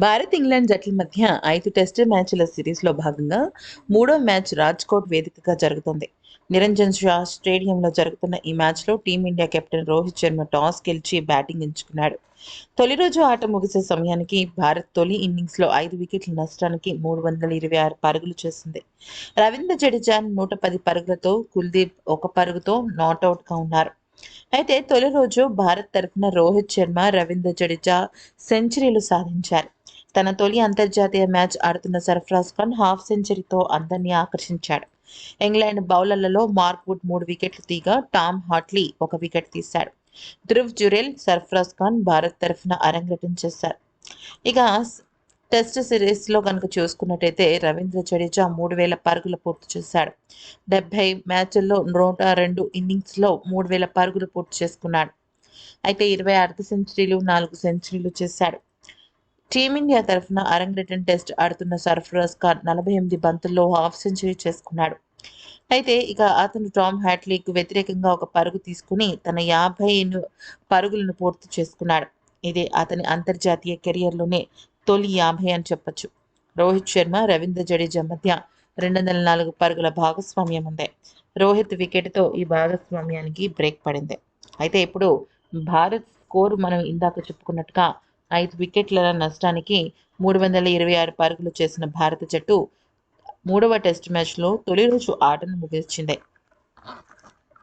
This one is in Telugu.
భారత్ ఇంగ్లాండ్ జట్ల మధ్య ఐదు టెస్టు మ్యాచ్ల సిరీస్లో భాగంగా మూడో మ్యాచ్ రాజ్కోట్ వేదికగా జరుగుతోంది. నిరంజన్ షా స్టేడియంలో జరుగుతున్న ఈ మ్యాచ్లో team India captain Rohit Sharma toss గెలిచి బ్యాటింగ్ ఎంచుకున్నాడు. తొలి రోజు ఆట ముగిసే సమయానికి భారత్ తొలి ఇన్నింగ్స్లో ఐదు వికెట్ల నష్టానికి మూడు వందల ఇరవై ఆరు పరుగులు చేసింది. రవీంద్ర జడేజా నూట పది పరుగులతో కుల్దీప్ ఒక పరుగుతో నాట్అవుట్గా ఉన్నారు. అయితే తొలి రోజు భారత్ తరఫున రోహిత్ శర్మ రవీంద్ర జడేజా సెంచరీలు సాధించారు. తన తొలి అంతర్జాతీయ మ్యాచ్ ఆడుతున్న సర్ఫరాజ్ ఖాన్ హాఫ్ సెంచరీతో అందరినీ ఆకర్షించాడు. ఇంగ్లాండ్ బౌలర్లలో మార్క్ వుడ్ మూడు వికెట్లు తీగా టామ్ హాట్లీ ఒక వికెట్ తీశాడు. ధృవ్ జురేల్ సర్ఫరాజ్ ఖాన్ భారత్ తరఫున అరంగేటం చేశారు. ఇక టెస్ట్ సిరీస్లో కనుక చూసుకున్నట్టయితే రవీంద్ర జడేజా మూడు వేల పరుగులు పూర్తి చేశాడు. డెబ్బై మ్యాచ్ల్లో నూట రెండు ఇన్నింగ్స్లో మూడు వేల పరుగులు పూర్తి చేసుకున్నాడు. అయితే ఇరవై అర్ధ సెంచరీలు నాలుగు సెంచరీలు చేశాడు. టీమిండియా తరఫున అరంగేటం టెస్ట్ ఆడుతున్న సర్ఫరాజ్ ఖాన్ నలభై ఎనిమిది బంతుల్లో హాఫ్ సెంచరీ చేసుకున్నాడు. అయితే ఇక అతను టామ్ హ్యాట్లీకి వ్యతిరేకంగా ఒక పరుగు తీసుకుని తన యాభై పరుగులను పూర్తి చేసుకున్నాడు. ఇది అతని అంతర్జాతీయ కెరియర్లోనే తొలి యాభై అని చెప్పొచ్చు. రోహిత్ శర్మ రవీంద్ర జడేజా మధ్య రెండు వందల నాలుగు పరుగుల భాగస్వామ్యం ఉంది. రోహిత్ వికెట్తో ఈ భాగస్వామ్యానికి బ్రేక్ పడింది. అయితే ఇప్పుడు భారత్ స్కోరు మనం ఇందాక చెప్పుకున్నట్టుగా ఐదు వికెట్ల నష్టానికి మూడు వందల ఇరవై ఆరు పరుగులు చేసిన భారత జట్టు మూడవ టెస్ట్ మ్యాచ్లో తొలి రోజు ఆటను ముగించింది